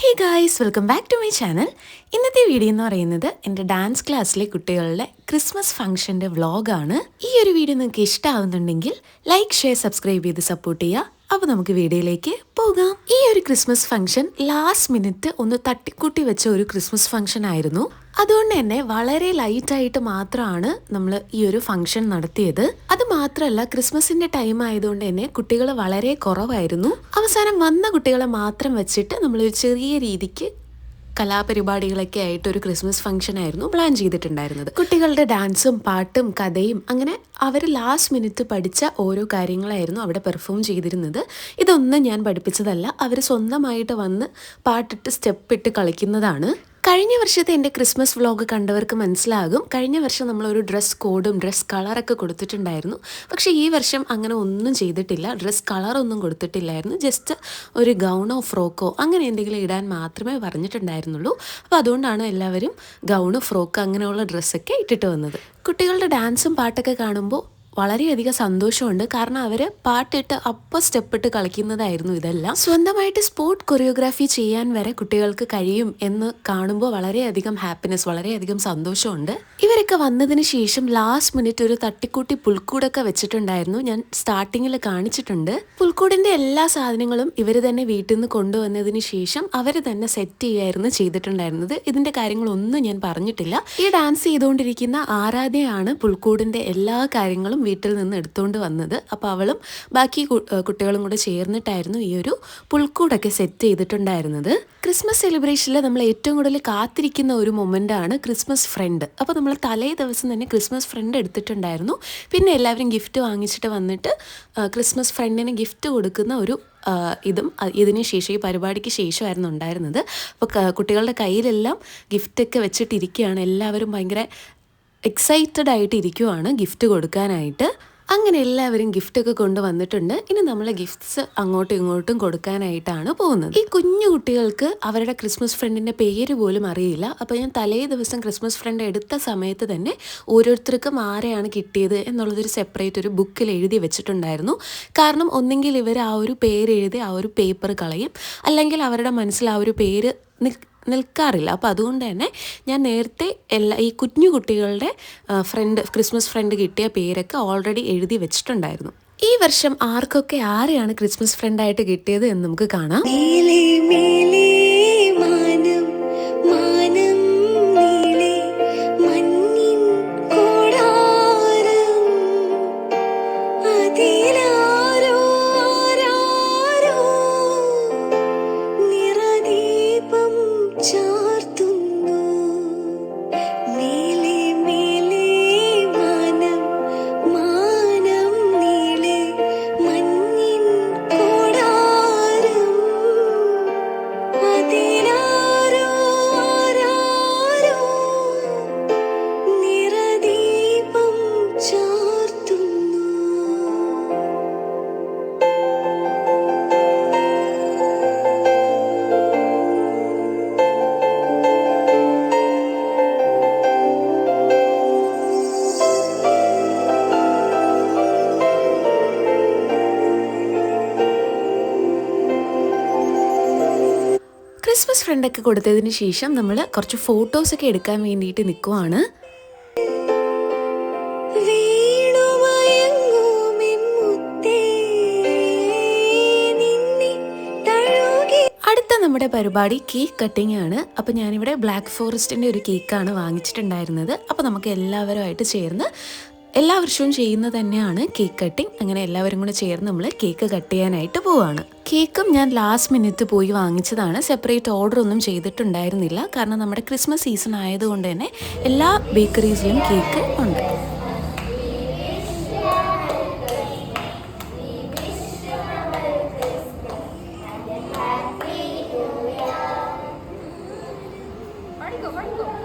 Hey guys welcome back to my channel ഇന്നത്തെ video എന്ന് പറയുന്നത് എന്റെ ഡാൻസ് ക്ലാസ്സിലെ കുട്ടികളുടെ ക്രിസ്മസ് ഫംഗ്ഷന്റെ വ്ളോഗാണ് ഈ ഒരു വീഡിയോ നിങ്ങൾക്ക് ഇഷ്ടമാവുന്നുണ്ടെങ്കിൽ ലൈക്ക് ഷെയർ സബ്സ്ക്രൈബ് ചെയ്ത് സപ്പോർട്ട് ചെയ്യുക. അപ്പോൾ നമുക്ക് വീഡിയോയിലേക്ക് പോകാം. ഈ ഒരു ക്രിസ്മസ് ഫംഗ്ഷൻ ലാസ്റ്റ് മിനിറ്റ് ഒന്ന് തട്ടിക്കൂട്ടി വെച്ച ഒരു ക്രിസ്മസ് ഫംഗ്ഷൻ ആയിരുന്നു. അതുകൊണ്ട് തന്നെ വളരെ ലൈറ്റ് ആയിട്ട് മാത്രമാണ് നമ്മൾ ഈ ഒരു ഫംഗ്ഷൻ നടത്തിയത്. അത് മാത്രമല്ല ക്രിസ്മസിന്റെ ടൈം ആയതുകൊണ്ട് തന്നെ കുട്ടികൾ വളരെ കുറവായിരുന്നു. അവസാനം വന്ന കുട്ടികളെ മാത്രം വെച്ചിട്ട് നമ്മൾ ഒരു ചെറിയ രീതിക്ക് കലാപരിപാടികളൊക്കെ ആയിട്ട് ഒരു ക്രിസ്മസ് ഫംഗ്ഷൻ ആയിരുന്നു പ്ലാൻ ചെയ്തിട്ടുണ്ടായിരുന്നത്. കുട്ടികളുടെ ഡാൻസും പാട്ടും കഥയും അങ്ങനെ അവർ ലാസ്റ്റ് മിനിറ്റ് പഠിച്ച ഓരോ കാര്യങ്ങളായിരുന്നു അവിടെ പെർഫോം ചെയ്തിരുന്നത്. ഇതൊന്നും ഞാൻ പഠിപ്പിച്ചതല്ല. അവർ സ്വന്തമായിട്ട് വന്ന് പാട്ടിട്ട് സ്റ്റെപ്പ് ഇട്ട് കളിക്കുന്നതാണ്. കഴിഞ്ഞ വർഷത്തെ എന്റെ ക്രിസ്മസ് വ്ലോഗ് കണ്ടവർക്ക് മനസ്സിലാകും. കഴിഞ്ഞ വർഷം നമ്മളൊരു ഡ്രസ് കോഡും ഡ്രസ് കളറൊക്കെ കൊടുത്തിട്ടുണ്ടായിരുന്നു. പക്ഷേ ഈ വർഷം അങ്ങനെ ഒന്നും ചെയ്തിട്ടില്ല. ഡ്രസ് കളറൊന്നും കൊടുത്തിട്ടില്ലായിരുന്നു. ജസ്റ്റ് ഒരു ഗൗണോ ഫ്രോക്കോ അങ്ങനെ എന്തെങ്കിലും ഇടാൻ മാത്രമേ പറഞ്ഞിട്ടുണ്ടായിരുന്നുള്ളൂ. അപ്പോൾ അതുകൊണ്ടാണ് എല്ലാവരും ഗൗണ് ഫ്രോക്ക് അങ്ങനെയുള്ള ഡ്രസ്സൊക്കെ ഇട്ടിട്ട് വന്നത്. കുട്ടികളുടെ ഡാൻസും പാട്ടൊക്കെ കാണുമ്പോൾ വളരെയധികം സന്തോഷമുണ്ട്. കാരണം അവർ പാട്ടിട്ട് അപ്പം സ്റ്റെപ്പിട്ട് കളിക്കുന്നതായിരുന്നു ഇതെല്ലാം. സ്വന്തമായിട്ട് സ്പോർട്ട് കൊറിയോഗ്രാഫി ചെയ്യാൻ വരെ കുട്ടികൾക്ക് കഴിയും എന്ന് കാണുമ്പോൾ വളരെയധികം ഹാപ്പിനെസ് വളരെയധികം സന്തോഷമുണ്ട്. ഇവരൊക്കെ വന്നതിന് ശേഷം ലാസ്റ്റ് മിനിറ്റ് ഒരു തട്ടിക്കൂട്ടി പുൽക്കൂടൊക്കെ വെച്ചിട്ടുണ്ടായിരുന്നു. ഞാൻ സ്റ്റാർട്ടിങ്ങിൽ കാണിച്ചിട്ടുണ്ട്. പുൽക്കൂടിന്റെ എല്ലാ സാധനങ്ങളും ഇവർ തന്നെ വീട്ടിൽ നിന്ന് കൊണ്ടുവന്നതിന് ശേഷം അവർ തന്നെ സെറ്റ് ചെയ്യായിരുന്നു ചെയ്തിട്ടുണ്ടായിരുന്നത്. ഇതിന്റെ കാര്യങ്ങളൊന്നും ഞാൻ പറഞ്ഞിട്ടില്ല. ഈ ഡാൻസ് ചെയ്തുകൊണ്ടിരിക്കുന്ന ആരാധ്യയാണ് പുൽക്കൂടിന്റെ എല്ലാ കാര്യങ്ങളും വീട്ടിൽ നിന്ന് എടുത്തുകൊണ്ട് വന്നത്. അപ്പോൾ അവളും ബാക്കി കുട്ടികളും കൂടെ ചേർന്നിട്ടായിരുന്നു ഈ ഒരു പുൽക്കൂടൊക്കെ സെറ്റ് ചെയ്തിട്ടുണ്ടായിരുന്നത്. ക്രിസ്മസ് സെലിബ്രേഷനിൽ നമ്മൾ ഏറ്റവും കൂടുതൽ കാത്തിരിക്കുന്ന ഒരു മൊമെന്റ് ആണ് ക്രിസ്മസ് ഫ്രണ്ട് അപ്പോൾ നമ്മൾ തലേ ദിവസം തന്നെ ക്രിസ്മസ് ഫ്രണ്ട് എടുത്തിട്ടുണ്ടായിരുന്നു. പിന്നെ എല്ലാവരും ഗിഫ്റ്റ് വാങ്ങിച്ചിട്ട് വന്നിട്ട് ക്രിസ്മസ് ഫ്രണ്ടിന് ഗിഫ്റ്റ് കൊടുക്കുന്ന ഒരു ഇതും ഇതിന് ശേഷം ഈ പരിപാടിക്ക് ശേഷമായിരുന്നു ഉണ്ടായിരുന്നത്. അപ്പോൾ കുട്ടികളുടെ കയ്യിലെല്ലാം ഗിഫ്റ്റൊക്കെ വെച്ചിട്ടിരിക്കുകയാണ്. എല്ലാവരും ഭയങ്കര എക്സൈറ്റഡ് ആയിട്ട് ഇരിക്കുവാണ് ഗിഫ്റ്റ് കൊടുക്കാനായിട്ട്. അങ്ങനെ എല്ലാവരും ഗിഫ്റ്റ് ഒക്കെ കൊണ്ടുവന്നിട്ടുണ്ട്. ഇനി നമ്മൾ ഗിഫ്റ്റ്സ് അങ്ങോട്ടും ഇങ്ങോട്ടും കൊടുക്കാനായിട്ടാണ് പോകുന്നത്. ഈ കുഞ്ഞു കുട്ടികൾക്ക് അവരുടെ ക്രിസ്മസ് ഫ്രണ്ടിന്റെ പേര് പോലും അറിയില്ല. അപ്പോൾ ഞാൻ തലേ ദിവസം ക്രിസ്മസ് ഫ്രണ്ട് എടുത്ത സമയത്ത് തന്നെ ഓരോരുത്തർക്കും ആരെയാണ് കിട്ടിയത് എന്നുള്ളതൊരു സെപ്പറേറ്റ് ഒരു ബുക്കിൽ എഴുതി വെച്ചിട്ടുണ്ടായിരുന്നു. കാരണം ഒന്നെങ്കിൽ ഇവർ ആ ഒരു പേര് എഴുതി ആ ഒരു പേപ്പർ കളയും. അല്ലെങ്കിൽ അവരുടെ മനസ്സിൽ ആ ഒരു പേര് നിൽക്കാറില്ല. അപ്പോൾ അതുകൊണ്ട് തന്നെ ഞാൻ നേരത്തെ എല്ലാ ഈ കുഞ്ഞു കുട്ടികളുടെ ഫ്രണ്ട് ക്രിസ്മസ് ഫ്രണ്ട് കിട്ടിയ പേരൊക്കെ ഓൾറെഡി എഴുതി വെച്ചിട്ടുണ്ടായിരുന്നു. ഈ വർഷം ആർക്കൊക്കെ ആരെയാണ് ക്രിസ്മസ് ഫ്രണ്ടായിട്ട് കിട്ടിയത് എന്ന് നമുക്ക് കാണാം. ഫ്രണ്ടൊക്കെ കൊടുത്തതിന് ശേഷം നമ്മൾ കുറച്ച് ഫോട്ടോസൊക്കെ എടുക്കാൻ വേണ്ടിയിട്ട് നിൽക്കുവാണ് അടുത്ത നമ്മുടെ പരിപാടി കേക്ക് കട്ടിംഗ് ആണ്. അപ്പോൾ ഞാനിവിടെ ബ്ലാക്ക് ഫോറസ്റ്റിന്റെ ഒരു കേക്കാണ് വാങ്ങിച്ചിട്ടുണ്ടായിരുന്നത്. അപ്പോൾ നമുക്ക് എല്ലാവരുമായിട്ട് ചേർന്ന് എല്ലാ വർഷവും ചെയ്യുന്നത് തന്നെയാണ് കേക്ക് കട്ടിംഗ് അങ്ങനെ എല്ലാവരും കൂടെ ചേർന്ന് നമ്മൾ കേക്ക് കട്ട് ചെയ്യാനായിട്ട് പോവാണ്. കേക്കും ഞാൻ ലാസ്റ്റ് മിനിറ്റ് പോയി വാങ്ങിച്ചതാണ്. സെപ്പറേറ്റ് ഓർഡർ ഒന്നും ചെയ്തിട്ടുണ്ടായിരുന്നില്ല. കാരണം നമ്മുടെ ക്രിസ്മസ് സീസൺ ആയതുകൊണ്ട് തന്നെ എല്ലാ ബേക്കറീസിലും കേക്ക് ഉണ്ട്. മേലെ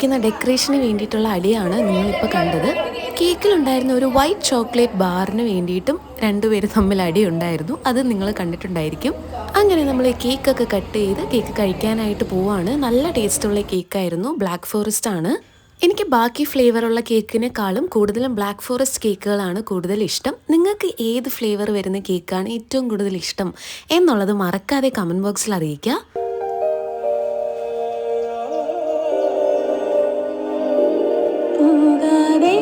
കേക്കിലിരിക്കുന്ന ഡെക്കറേഷന് വേണ്ടിയിട്ടുള്ള അടിയാണ് നിങ്ങളിപ്പോൾ കണ്ടത്. കേക്കിലുണ്ടായിരുന്ന ഒരു വൈറ്റ് ചോക്ലേറ്റ് ബാറിന് വേണ്ടിയിട്ടും രണ്ടുപേരും തമ്മിൽ അടി ഉണ്ടായിരുന്നു. അത് നിങ്ങൾ കണ്ടിട്ടുണ്ടായിരിക്കും. അങ്ങനെ നമ്മൾ കേക്കൊക്കെ കട്ട് ചെയ്ത് കേക്ക് കഴിക്കാനായിട്ട് പോവാണ്. നല്ല ടേസ്റ്റുള്ള കേക്കായിരുന്നു. ബ്ലാക്ക് ഫോറസ്റ്റ് ആണ്. എനിക്ക് ബാക്കി ഫ്ലേവറുള്ള കേക്കിനേക്കാളും കൂടുതലും ബ്ലാക്ക് ഫോറസ്റ്റ് കേക്കുകളാണ് കൂടുതൽ ഇഷ്ടം. നിങ്ങൾക്ക് ഏത് ഫ്ലേവർ വരുന്ന കേക്കാണ് ഏറ്റവും കൂടുതൽ ഇഷ്ടം എന്നുള്ളത് മറക്കാതെ കമന്റ് ബോക്സിൽ അറിയിക്കുക. പോകാതെ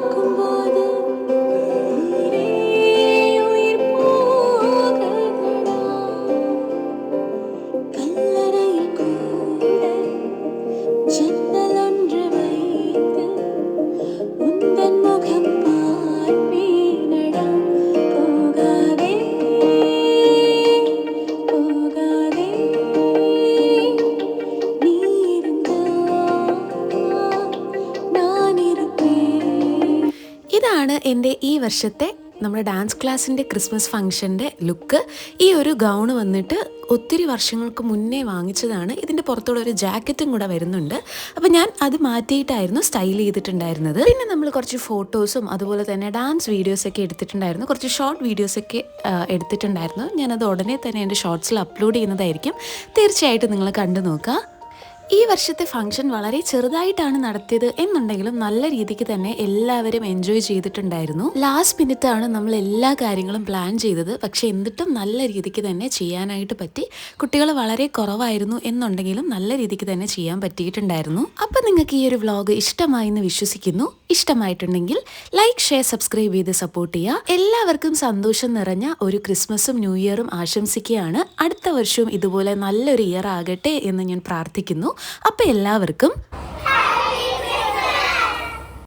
பார்க்கும்போது ഇതാണ് എന്റെ ഈ വർഷത്തെ നമ്മുടെ ഡാൻസ് ക്ലാസ്സിന്റെ ക്രിസ്മസ് ഫംഗ്ഷന്റെ ലുക്ക്. ഈ ഒരു ഗൗൺ വന്നിട്ട് ഒത്തിരി വർഷങ്ങൾക്ക് മുന്നേ വാങ്ങിച്ചതാണ്. ഇതിന്റെ പുറത്തുള്ള ഒരു ജാക്കറ്റും കൂടെ വരുന്നുണ്ട്. അപ്പോൾ ഞാൻ അത് മാറ്റിയിട്ടായിരുന്നു സ്റ്റൈൽ ചെയ്തിട്ടുണ്ടായിരുന്നത്. പിന്നെ നമ്മൾ കുറച്ച് ഫോട്ടോസും അതുപോലെ തന്നെ ഡാൻസ് വീഡിയോസൊക്കെ എടുത്തിട്ടുണ്ടായിരുന്നു. കുറച്ച് ഷോർട്ട് വീഡിയോസൊക്കെ എടുത്തിട്ടുണ്ടായിരുന്നു. ഞാനത് ഉടനെ തന്നെ എന്റെ ഷോർട്സിൽ അപ്ലോഡ് ചെയ്യുന്നതായിരിക്കും. തീർച്ചയായിട്ടും നിങ്ങൾ കണ്ടു നോക്കുക. ഈ വർഷത്തെ ഫംഗ്ഷൻ വളരെ ചെറുതായിട്ടാണ് നടത്തിയത് എന്നുണ്ടെങ്കിലും നല്ല രീതിക്ക് തന്നെ എല്ലാവരും എൻജോയ് ചെയ്തിട്ടുണ്ടായിരുന്നു. ലാസ്റ്റ് മിനിറ്റ് ആണ് നമ്മൾ എല്ലാ കാര്യങ്ങളും പ്ലാൻ ചെയ്തത്. പക്ഷെ എന്നിട്ടും നല്ല രീതിക്ക് തന്നെ ചെയ്യാനായിട്ട് പറ്റി. കുട്ടികൾ വളരെ കുറവായിരുന്നു എന്നുണ്ടെങ്കിലും നല്ല രീതിക്ക് തന്നെ ചെയ്യാൻ പറ്റിയിട്ടുണ്ടായിരുന്നു. അപ്പൊ നിങ്ങൾക്ക് ഈ ഒരു വ്ളോഗ് ഇഷ്ടമായി എന്ന് വിശ്വസിക്കുന്നു. ഇഷ്ടമായിട്ടുണ്ടെങ്കിൽ ലൈക്ക് ഷെയർ സബ്സ്ക്രൈബ് ചെയ്ത് സപ്പോർട്ട് ചെയ്യുക. എല്ലാവർക്കും സന്തോഷം നിറഞ്ഞ ഒരു ക്രിസ്മസും ന്യൂ ഇയറും ആശംസിക്കുകയാണ്. അടുത്ത വർഷവും ഇതുപോലെ നല്ലൊരു ഇയർ ആകട്ടെ എന്ന് ഞാൻ പ്രാർത്ഥിക്കുന്നു. അപ്പോൾ എല്ലാവർക്കും